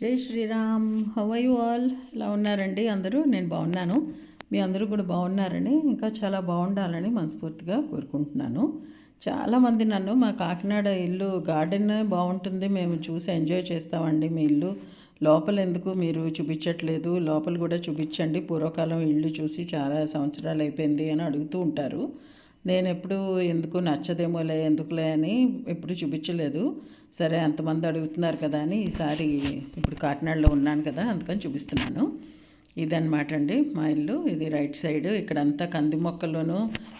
జై శ్రీరామ్. హవై ఆల్ ఇలా ఉన్నారండి? అందరూ? నేను బాగున్నాను. మీ అందరూ కూడా బాగున్నారని ఇంకా చాలా బాగుండాలని మనస్ఫూర్తిగా కోరుకుంటున్నాను. చాలామంది నన్ను మా కాకినాడ ఇల్లు గార్డెన్ బాగుంటుంది మేము చూసి ఎంజాయ్ చేస్తామండి మీ ఇల్లు. లోపల ఎందుకు మీరు చూపించట్లేదు? లోపల కూడా చూపించండి. పూర్వకాలం ఇల్లు చూసి చాలా సంవత్సరాలు అయిపోయింది అని అడుగుతూ ఉంటారు. నేను ఎప్పుడు ఎందుకు నచ్చదేమోలే ఎందుకులే అని ఎప్పుడు చూపించలేదు. సరే అంతమంది అడుగుతున్నారు కదా అని ఈసారి ఇప్పుడు కాకినాడలో ఉన్నాను కదా అందుకని చూపిస్తున్నాను. ఇదన్నమాట అండి మా ఇల్లు. ఇది రైట్ సైడ్. ఇక్కడంతా కంది మొక్కలను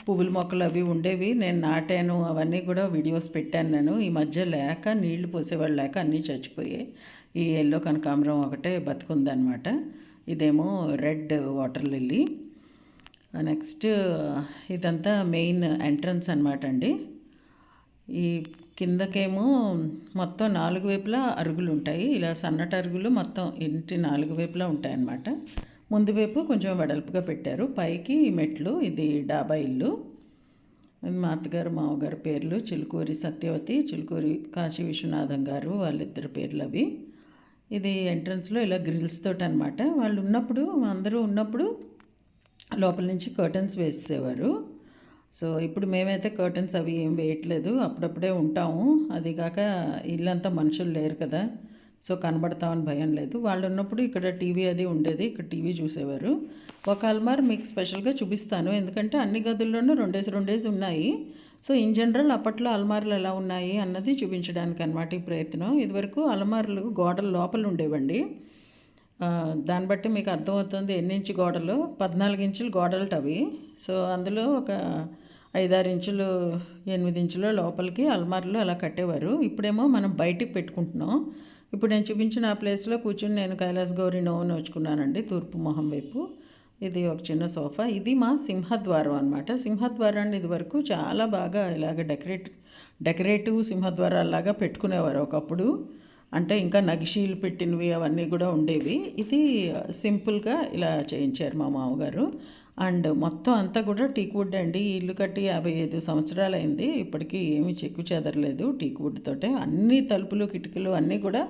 పువ్వుల మొక్కలు అవి ఉండేవి. నేను నాటాను అవన్నీ కూడా వీడియోస్ పెట్టాను నేను. ఈ మధ్య లేక నీళ్ళు పోసేవాళ్ళు లేక అన్నీ చచ్చిపోయాయి. ఈ ఎల్లో కనకాంబరం ఒకటే బతుకుందనమాట ఇదేమో రెడ్ వాటర్ లిల్లీ. నెక్స్ట్ ఇదంతా మెయిన్ ఎంట్రన్స్ అనమాట అండి. ఈ కిందకేమో మొత్తం నాలుగు వైపులా అరుగులు ఉంటాయి. ఇలా సన్నటి అరుగులు మొత్తం ఇంటి నాలుగు వైపులా ఉంటాయన్నమాట. ముందు వైపు కొంచెం వెడల్పుగా పెట్టారు. పైకి మెట్లు ఇది డాబా ఇల్లు. మా అత్తగారు మామగారు పేర్లు చిలుకూరి సత్యవతి చిలుకూరి కాశీ విశ్వనాథం గారు వాళ్ళిద్దరు పేర్లు అవి. ఇది ఎంట్రన్స్లో ఇలా గ్రిల్స్ తోటి అనమాట వాళ్ళు ఉన్నప్పుడు అందరూ ఉన్నప్పుడు లోపల నుంచి కర్టన్స్ వేసేవారు సో ఇప్పుడు మేమైతే కర్టన్స్ అవి ఏం వేయట్లేదు. అప్పుడప్పుడే ఉంటాము. అది కాక ఇల్లంతా మనుషులు లేరు కదా. సో కనబడతామని భయం లేదు. వాళ్ళు ఉన్నప్పుడు ఇక్కడ టీవీ అది ఉండేది. ఇక్కడ టీవీ చూసేవారు. ఒక అల్మార్ మీకు స్పెషల్గా చూపిస్తాను. ఎందుకంటే అన్ని గదుల్లోనూ రెండేసి రెండేసి ఉన్నాయి. సో ఇన్ జనరల్ అప్పట్లో అల్మార్లు ఎలా ఉన్నాయి అన్నది చూపించడానికి అనమాట ఈ ప్రయత్నం. ఇదివరకు అల్మార్లు గోడల లోపల ఉండేవండి. దాన్ని బట్టి మీకు అర్థమవుతుంది ఎన్ని ఇంచు గోడలు? పద్నాలుగు ఇంచులు గోడలు అవి. సో అందులో ఒక ఐదారు ఇంచులు ఎనిమిది ఇంచుల లోపలికి అల్మార్లు అలా కట్టేవారు. ఇప్పుడేమో మనం బయటికి పెట్టుకుంటున్నాం. ఇప్పుడు నేను చూపించిన ఆ ప్లేస్లో కూర్చుని నేను కైలాస్ గౌరి నోవును వచ్చుకున్నానండి తూర్పు మొహం వైపు. ఇది ఒక చిన్న సోఫా. ఇది మా సింహద్వారం అనమాట సింహద్వారాన్ని ఇది వరకు చాలా బాగా ఇలాగ డెకరేట్ డెకరేటివ్ సింహద్వారాల్లాగా పెట్టుకునేవారు ఒకప్పుడు. అంటే ఇంకా నగిషీలు పెట్టినవి అవన్నీ కూడా ఉండేవి. ఇది సింపుల్గా ఇలా చేయించారు మా మామగారు. అండ్ మొత్తం అంతా కూడా టీక్వుడ్ అండి. ఇల్లు కట్టి యాభై ఐదు సంవత్సరాలు అయింది. ఇప్పటికీ ఏమీ చెక్కు చెదరలేదు టీక్వుడ్ తోటే. అన్ని తలుపులు కిటికీలు అన్నీ కూడా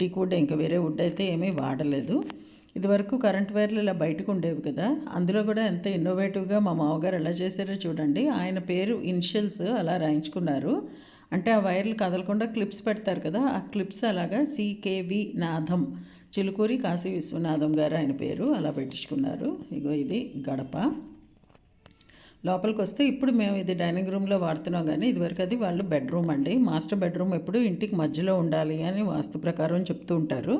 టీక్వుడ్ ఇంకా వేరే వుడ్ అయితే ఏమీ వాడలేదు. ఇదివరకు కరెంట్ వైర్లు ఇలా బయటకు ఉండేవి కదా. అందులో కూడా ఎంత ఇన్నోవేటివ్గా మా మామగారు ఎలా చేశారో చూడండి. ఆయన పేరు ఇనిషియల్స్ అలా రాయించుకున్నారు. అంటే ఆ వైర్లు కదలకుండా క్లిప్స్ పెడతారు కదా ఆ క్లిప్స్ అలాగా సికేవి నాథం చిలుకూరి కాశీ విశ్వనాథం గారు ఆయన పేరు అలా పెట్టించుకున్నారు. ఇగో ఇది గడప. లోపలికి వస్తే ఇప్పుడు మేము ఇది డైనింగ్ రూమ్లో వాడుతున్నాం కానీ ఇదివరకు అది వాళ్ళు బెడ్రూమ్ అండి. మాస్టర్ బెడ్రూమ్ ఎప్పుడు ఇంటికి మధ్యలో ఉండాలి అని వాస్తు ప్రకారం చెప్తూ ఉంటారు.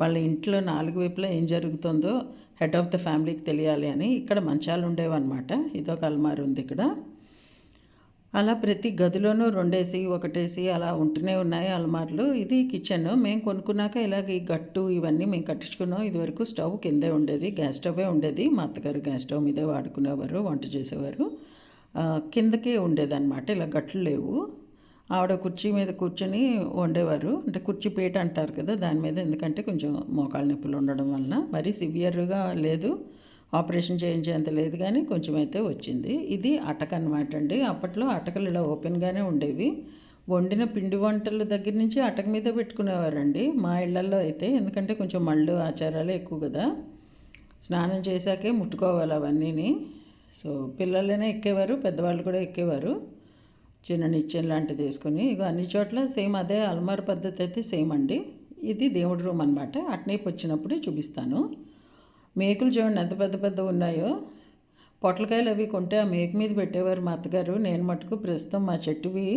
వాళ్ళ ఇంట్లో నాలుగు వైపులా ఏం జరుగుతుందో హెడ్ ఆఫ్ ద ఫ్యామిలీకి తెలియాలి అని ఇక్కడ మంచాలు ఉండేవన్నమాట. ఇదొక అల్మారు ఉంది ఇక్కడ. అలా ప్రతి గదిలోనూ రెండేసి ఒకటేసి అలా ఉంటూనే ఉన్నాయి అల్మార్లు. ఇది కిచెన్. మేము కొనుక్కున్నాక ఇలాగ ఈ గట్టు ఇవన్నీ మేము కట్టించుకున్నాం. ఇదివరకు స్టవ్ కిందే ఉండేది. గ్యాస్ స్టవే ఉండేది. మా అత్తగారు గ్యాస్ స్టవ్ మీదే వాడుకునేవారు వంట చేసేవారు. కిందకే ఉండేదన్నమాట. ఇలా గట్లు లేవు. ఆవిడ కుర్చీ మీద కూర్చొని వండేవారు. అంటే కుర్చీ పీట అంటారు కదా దాని మీద ఎందుకంటే కొంచెం మోకాళ్ళ నొప్పులు ఉండడం వలన. మరీ సివియర్గా లేదు. ఆపరేషన్ చేయించేంత లేదు కానీ కొంచెం అయితే వచ్చింది. ఇది అటక అనమాట అండి. అప్పట్లో అటకలు ఇలా ఓపెన్గానే ఉండేవి. వండిన పిండి వంటల దగ్గర నుంచి అటక మీద పెట్టుకునేవారండి. మా ఇళ్ళలో అయితే ఎందుకంటే కొంచెం మళ్ళు ఆచారాలు ఎక్కువ కదా. స్నానం చేశాకే ముట్టుకోవాలి అవన్నీని. సో పిల్లలనే ఎక్కేవారు పెద్దవాళ్ళు కూడా ఎక్కేవారు. చిన్న నిచ్చెన లాంటిది వేసుకుని ఇక అన్ని చోట్ల సేమ్ అదే అల్మార్ పద్ధతి అయితే సేమ్ అండి. ఇది దేవుడి రూమ్ అనమాట అట్నే వచ్చినప్పుడు చూపిస్తాను. మేకులు చూడండి ఎంత పెద్ద పెద్ద ఉన్నాయో. పొట్లకాయలు అవి కొంటే ఆ మేకు మీద పెట్టేవారు మా అత్తగారు. నేను మటుకు ప్రస్తుతం మా చెట్టువి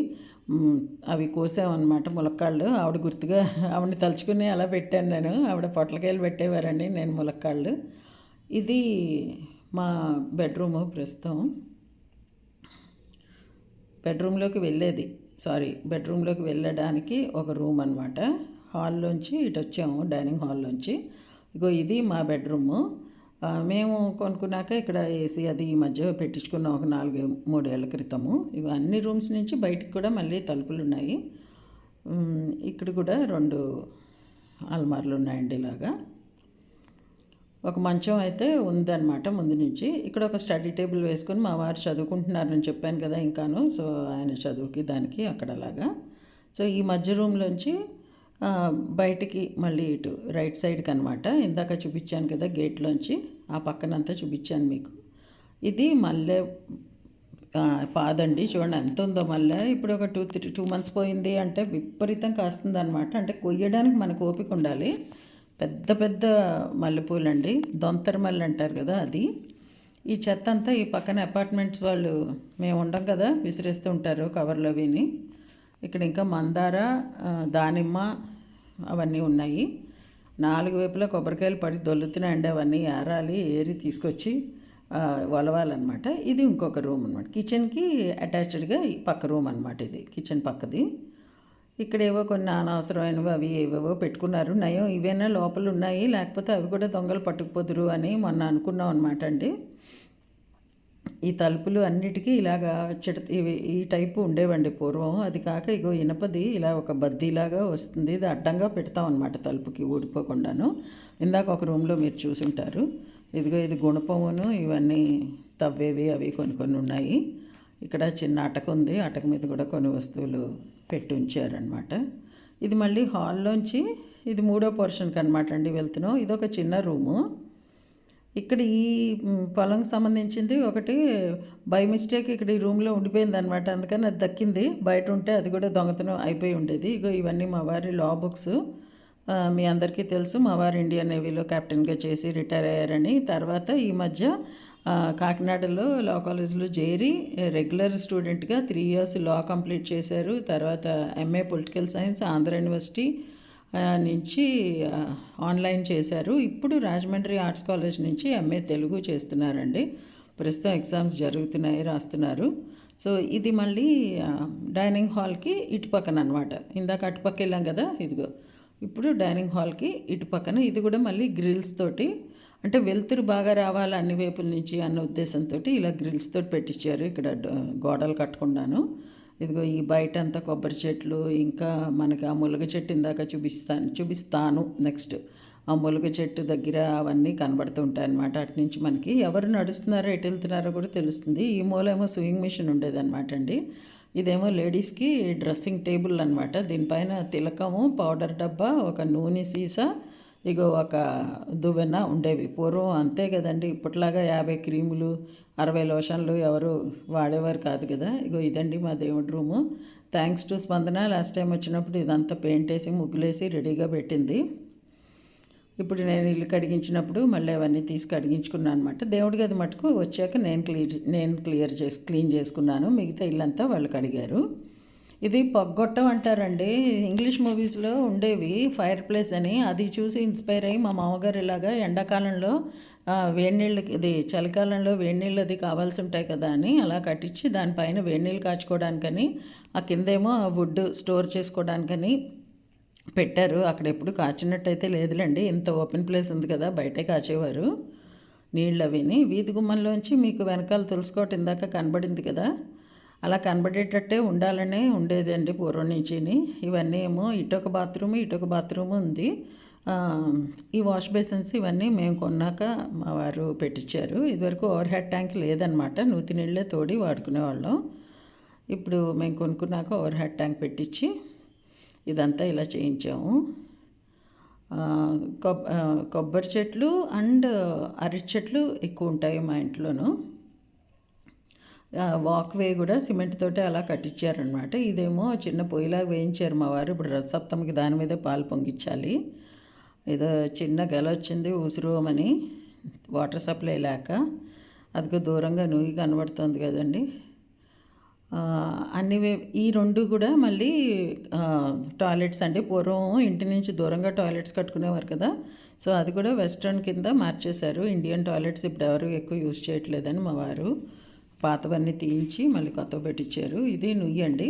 అవి కోసామన్నమాట ములక్కాళ్ళు. ఆవిడ గుర్తుగా ఆవిడని తలుచుకుని అలా పెట్టాను నేను. ఆవిడ పొట్లకాయలు పెట్టేవారండి నేను ములక్కాళ్ళు. ఇది మా బెడ్రూము ప్రస్తుతం. బెడ్రూమ్లోకి వెళ్ళేది సారీ బెడ్రూమ్లోకి వెళ్ళడానికి ఒక రూమ్ అనమాట హాల్లోంచి ఇటు వచ్చాము డైనింగ్ హాల్లోంచి. ఇగో ఇది మా బెడ్రూము. మేము కొనుక్కున్నాక ఇక్కడ ఏసీ అది ఈ మధ్య పెట్టించుకున్నాం ఒక నాలుగు మూడేళ్ళ క్రితము. ఇవి అన్ని రూమ్స్ నుంచి బయటకు కూడా మళ్ళీ తలుపులు ఉన్నాయి. ఇక్కడ కూడా రెండు అల్మార్లు ఉన్నాయండి ఇలాగా. ఒక మంచం అయితే ఉందన్నమాట ముందు నుంచి. ఇక్కడ ఒక స్టడీ టేబుల్ వేసుకొని మా వారు చదువుకుంటున్నారని చెప్పాను కదా ఇంకాను. సో ఆయన చదువుకి దానికి అక్కడ అలాగా. సో ఈ మధ్య రూమ్లోంచి బయటికి మళ్ళీ ఇటు రైట్ సైడ్కి అనమాట ఇందాక చూపించాను కదా గేట్లోంచి. ఆ పక్కనంతా చూపించాను మీకు. ఇది మల్లె పాదండి. చూడండి ఎంత ఉందో మళ్ళీ ఇప్పుడు ఒక టూ త్రీ టూ మంత్స్ పోయింది అంటే విపరీతం కాస్తుంది అనమాట అంటే కొయ్యడానికి మనకు ఓపిక ఉండాలి. పెద్ద పెద్ద మల్లెపూలండి దొంతర మల్లె అంటారు కదా అది. ఈ చెత్త అంతా ఈ పక్కన అపార్ట్మెంట్స్ వాళ్ళు మేము ఉండం కదా విసిరేస్తూ ఉంటారు కవర్లో విని. ఇక్కడ ఇంకా మందార దానిమ్మ అవన్నీ ఉన్నాయి. నాలుగు వైపులా కొబ్బరికాయలు పడి దొల్లుతున్నాయండి అవన్నీ ఏరాలి ఏరి తీసుకొచ్చి వలవాలన్నమాట. ఇది ఇంకొక రూమ్ అనమాట కిచెన్కి అటాచ్డ్గా పక్క రూమ్ అనమాట ఇది కిచెన్ పక్కది. ఇక్కడ ఏవో కొన్ని అనవసరమైనవి అవి ఏవేవో పెట్టుకున్నారు. నయం ఇవేనా లోపల ఉన్నాయి లేకపోతే అవి కూడా దొంగలు పట్టుకుపోదురు అని మొన్న అనుకున్నాం అనమాట అండి. ఈ తలుపులు అన్నిటికీ ఇలాగా చిట ఈ టైపు ఉండేవండి పూర్వం. అది కాక ఇగో ఇనపది ఇలా ఒక బద్దీలాగా వస్తుంది. ఇది అడ్డంగా పెడతాం అనమాట తలుపుకి ఊడిపోకుండాను. ఇందాక ఒక రూమ్లో మీరు చూసుంటారు. ఇదిగో ఇది గుణపమును ఇవన్నీ తవ్వేవి అవి కొన్ని కొన్ని ఉన్నాయి. ఇక్కడ చిన్న అటక ఉంది. అటక మీద కూడా కొన్ని వస్తువులు పెట్టి ఉంచారనమాట ఇది మళ్ళీ హాల్లోంచి ఇది మూడో పోర్షన్కి అనమాట అండి వెళ్తున్నాం. ఇది ఒక చిన్న రూము. ఇక్కడ ఈ పొలంకి సంబంధించింది ఒకటి బై మిస్టేక్ ఇక్కడ ఈ రూమ్లో ఉండిపోయింది అనమాట అందుకని అది దక్కింది. బయట ఉంటే అది కూడా దొంగతనం అయిపోయి ఉండేది. ఇగో ఇవన్నీ మా వారి లా బుక్స్. మీ అందరికీ తెలుసు మా వారు ఇండియన్ నేవీలో కెప్టెన్గా చేసి రిటైర్ అయ్యారని. తర్వాత ఈ మధ్య కాకినాడలో లా కాలేజ్లో చేరి రెగ్యులర్ స్టూడెంట్గా త్రీ ఇయర్స్ లా కంప్లీట్ చేశారు. తర్వాత MA political science Andhra university నుంచి ఆన్లైన్ చేశారు. ఇప్పుడు రాజమండ్రి ఆర్ట్స్ కాలేజ్ నుంచి ఎంఏ తెలుగు చేస్తున్నారండి. ప్రస్తుతం ఎగ్జామ్స్ జరుగుతున్నాయి రాస్తున్నారు. సో ఇది మళ్ళీ డైనింగ్ హాల్కి ఇటు పక్కన అనమాట ఇందాక అటుపక్క వెళ్ళాం కదా ఇదిగో. ఇప్పుడు డైనింగ్ హాల్కి ఇటు పక్కన. ఇది కూడా మళ్ళీ గ్రిల్స్ తోటి అంటే వెలుతురు బాగా రావాలి అన్ని వైపుల నుంచి అన్న ఉద్దేశంతో ఇలా గ్రిల్స్ తోటి పెట్టించారు. ఇక్కడ గోడలు కట్టుకున్నాను ఇదిగో ఈ బయట అంతా కొబ్బరి చెట్లు ఇంకా మనకి ఆ ములగ చెట్టు ఇందాక చూపిస్తాను చూపిస్తాను. నెక్స్ట్ ఆ ములగ చెట్టు దగ్గర అవన్నీ కనబడుతూ ఉంటాయి అనమాట అటు నుంచి మనకి ఎవరు నడుస్తున్నారో ఎటు వెళ్తున్నారో కూడా తెలుస్తుంది. ఈ మూలేమో స్వింగ్ మిషన్ ఉండేదన్నమాట అండి. ఇదేమో లేడీస్కి డ్రెస్సింగ్ టేబుల్ అనమాట దీనిపైన తిలకము పౌడర్ డబ్బా ఒక నూనె సీసా ఇగో ఒక దువ్వెన ఉండేవి. పూర్వం అంతే కదండి. ఇప్పట్లాగా యాభై క్రీములు అరవై లోషన్లు ఎవరు వాడేవారు కాదు కదా. ఇగో ఇదండి మా దేవుడి room. Thanks to Spandana. Last time వచ్చినప్పుడు ఇదంతా పెయింట్ వేసి ముగ్గులేసి రెడీగా పెట్టింది. ఇప్పుడు నేను ఇల్లు కడిగించినప్పుడు మళ్ళీ అవన్నీ తీసి కడిగించుకున్నాను అనమాట దేవుడి గది మటుకు వచ్చాక నేను క్లియర్ నేను క్లియర్ చేసి క్లీన్ చేసుకున్నాను. మిగతా ఇల్లంతా వాళ్ళు కడిగారు. ఇది పొగ్గొట్టం అంటారండి. ఇంగ్లీష్ మూవీస్లో ఉండేవి ఫైర్ ప్లేస్ అని. అది చూసి ఇన్స్పైర్ అయ్యి మా మామగారు ఇలాగా ఎండాకాలంలో ఆ, వేడినీళ్ళకి ఇది చలికాలంలో వేడినీళ్ళు అది కావాల్సి ఉంటాయి కదా అని అలా కట్టించి దానిపైన వేడినీళ్ళు కాచుకోవడానికని ఆ కిందేమో ఆ వుడ్ స్టోర్ చేసుకోవడానికని పెట్టారు. అక్కడ ఎప్పుడు కాచినట్టయితే లేదులేండి. ఇంత ఓపెన్ ప్లేస్ ఉంది కదా బయటే కాచేవారు నీళ్ళు అవిని వీధి గుమ్మంలోంచి మీకు వెనకాల తులుసుకోవటం ఇందాక కనబడింది కదా. అలా కనబడేటట్టే ఉండాలనే ఉండేది అండి పూర్వం నుంచిని. ఇవన్నీ ఏమో ఇటొక బాత్రూమ్ ఇటొక బాత్రూమ్ ఉంది. ఈ వాష్ బేసిన్స్ ఇవన్నీ మేము కొన్నాక మా వారు పెట్టించారు ఇదివరకు ఓవర్ హెడ్ ట్యాంక్ లేదనమాట నూతి నీళ్ళే తోడి వాడుకునేవాళ్ళం. ఇప్పుడు మేము కొనుక్కున్నాక ఓవర్ హెడ్ ట్యాంక్ పెట్టించి ఇదంతా ఇలా చేయించాము. కొబ్బరి చెట్లు అండ్ అరటి చెట్లు ఎక్కువ ఉంటాయి మా ఇంట్లోనూ. వాక్వే కూడా సిమెంట్ తోటే అలా కట్టించారనమాట ఇదేమో చిన్న పొయ్యిలాగా వేయించారు మా వారు. ఇప్పుడు రథసప్తమికి దాని మీదే పాలు పొంగించాలి. ఏదో చిన్న గెల వచ్చింది ఉసిరోమని వాటర్ సప్లై లేక అదిగో దూరంగా నూగి కనబడుతుంది కదండి. అన్ని ఈ రెండు కూడా మళ్ళీ టాయిలెట్స్ అండి పూర్వం ఇంటి నుంచి దూరంగా టాయిలెట్స్ కట్టుకునేవారు కదా. సో అది కూడా వెస్ట్రన్ కింద మార్చేశారు. ఇండియన్ టాయిలెట్స్ ఇప్పుడు ఎవరు ఎక్కువ యూజ్ చేయట్లేదని మా వారు. పాతవన్నీ తీయించి మళ్ళీ కొత్త పెట్టించారు ఇది నుయ్యండి.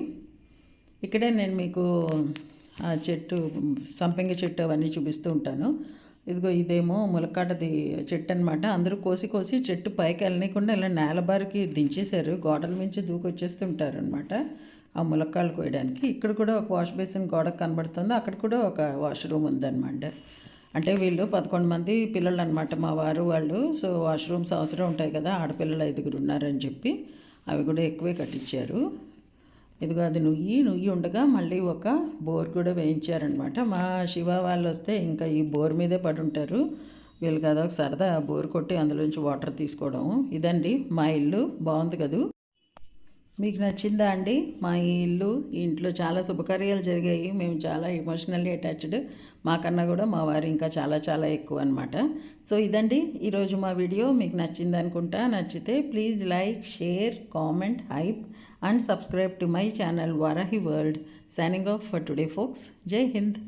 ఇక్కడే నేను మీకు ఆ చెట్టు సంపెంగ చెట్టు అవన్నీ చూపిస్తూ ఉంటాను. ఇదిగో ఇదేమో ములక్కాడది చెట్టు అనమాట అందరూ కోసి కోసి చెట్టు పైకి వెళ్ళనీయకుండా ఇలా నేలబారికి దించేశారు. గోడల నుంచి దూకొచ్చేస్తుంటారు అనమాట ఆ ములక్కాళ్ళు కోయడానికి. ఇక్కడ కూడా ఒక వాష్ బేసిన్ గోడకు కనబడుతుంది. అక్కడ కూడా ఒక వాష్రూమ్ ఉందన్నమాట. అంటే వీళ్ళు పదకొండు మంది పిల్లలు అనమాట మా వారు వాళ్ళు. సో వాష్రూమ్స్ అవసరం ఉంటాయి కదా ఆడపిల్లలు ఐదుగురు ఉన్నారని చెప్పి అవి కూడా ఎక్కువే కట్టించారు. ఇదిగో అది నుయ్యి నుయ్యి ఉండగా మళ్ళీ ఒక బోర్ కూడా వేయించారనమాట. మా శివ వాళ్ళు వస్తే ఇంకా ఈ బోర్ మీదే పడి ఉంటారు. వీళ్ళకి అదొక సరదా బోర్ కొట్టి అందులోంచి వాటర్ తీసుకోవడం. ఇదండి మా ఇల్లు బాగుంది కదూ? మీకు నచ్చిందా అండి? మా ఈ ఇల్లు ఇంట్లో చాలా శుభకార్యాలు జరిగాయి. మేము చాలా ఎమోషనల్లీ అటాచ్డ్ మాకన్నా కూడా మా వారు ఇంకా చాలా చాలా ఎక్కువ అనమాట సో ఇదండి. ఈరోజు మా వీడియో. మీకు నచ్చింది అనుకుంటా. నచ్చితే please like share comment hype and subscribe to my channel Varahi world. Signing off for today folks జై హింద్.